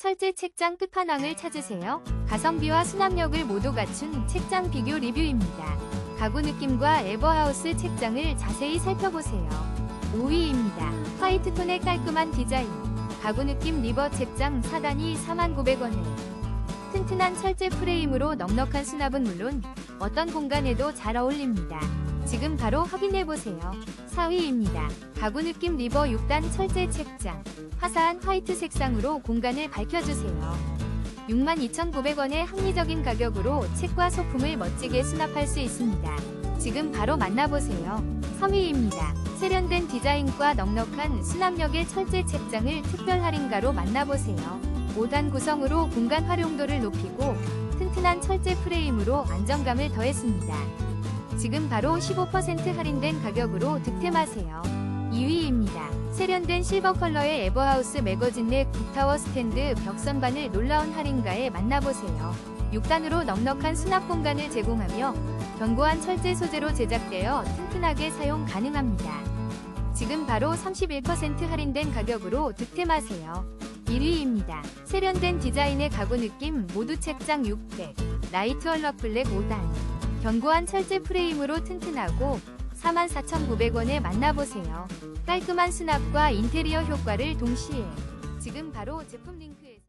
철제 책장 끝판왕을 찾으세요. 가성비와 수납력을 모두 갖춘 책장 비교 리뷰입니다. 가구 느낌과 에버하우스 책장을 자세히 살펴보세요. 5위입니다. 화이트톤의 깔끔한 디자인. 가구 느낌 리버 책장 4단이 49,000원에. 튼튼한 철제 프레임으로 넉넉한 수납은 물론 어떤 공간에도 잘 어울립니다. 지금 바로 확인해보세요. 4위입니다. 가구 느낌 리버 6단 철제 책장. 화사한 화이트 색상으로 공간을 밝혀주세요. 62,900원의 합리적인 가격으로 책과 소품을 멋지게 수납할 수 있습니다. 지금 바로 만나보세요. 3위입니다. 세련된 디자인과 넉넉한 수납력의 철제 책장을 특별 할인가로 만나보세요. 5단 구성으로 공간 활용도를 높이고 튼튼한 철제 프레임으로 안정감을 더했습니다. 지금 바로 15% 할인된 가격으로 득템하세요. 2위입니다. 세련된 실버 컬러의 에버하우스 매거진 내 굿타워 스탠드 벽선반을 놀라운 할인가에 만나보세요. 6단으로 넉넉한 수납 공간을 제공하며 견고한 철제 소재로 제작되어 튼튼하게 사용 가능합니다. 지금 바로 31% 할인된 가격으로 득템하세요. 1위입니다. 세련된 디자인의 가구 느낌 모두 책장 600, 라이트 얼럭 블랙 5단. 견고한 철제 프레임으로 튼튼하고 44,900원에 만나보세요. 깔끔한 수납과 인테리어 효과를 동시에 지금 바로 제품 링크에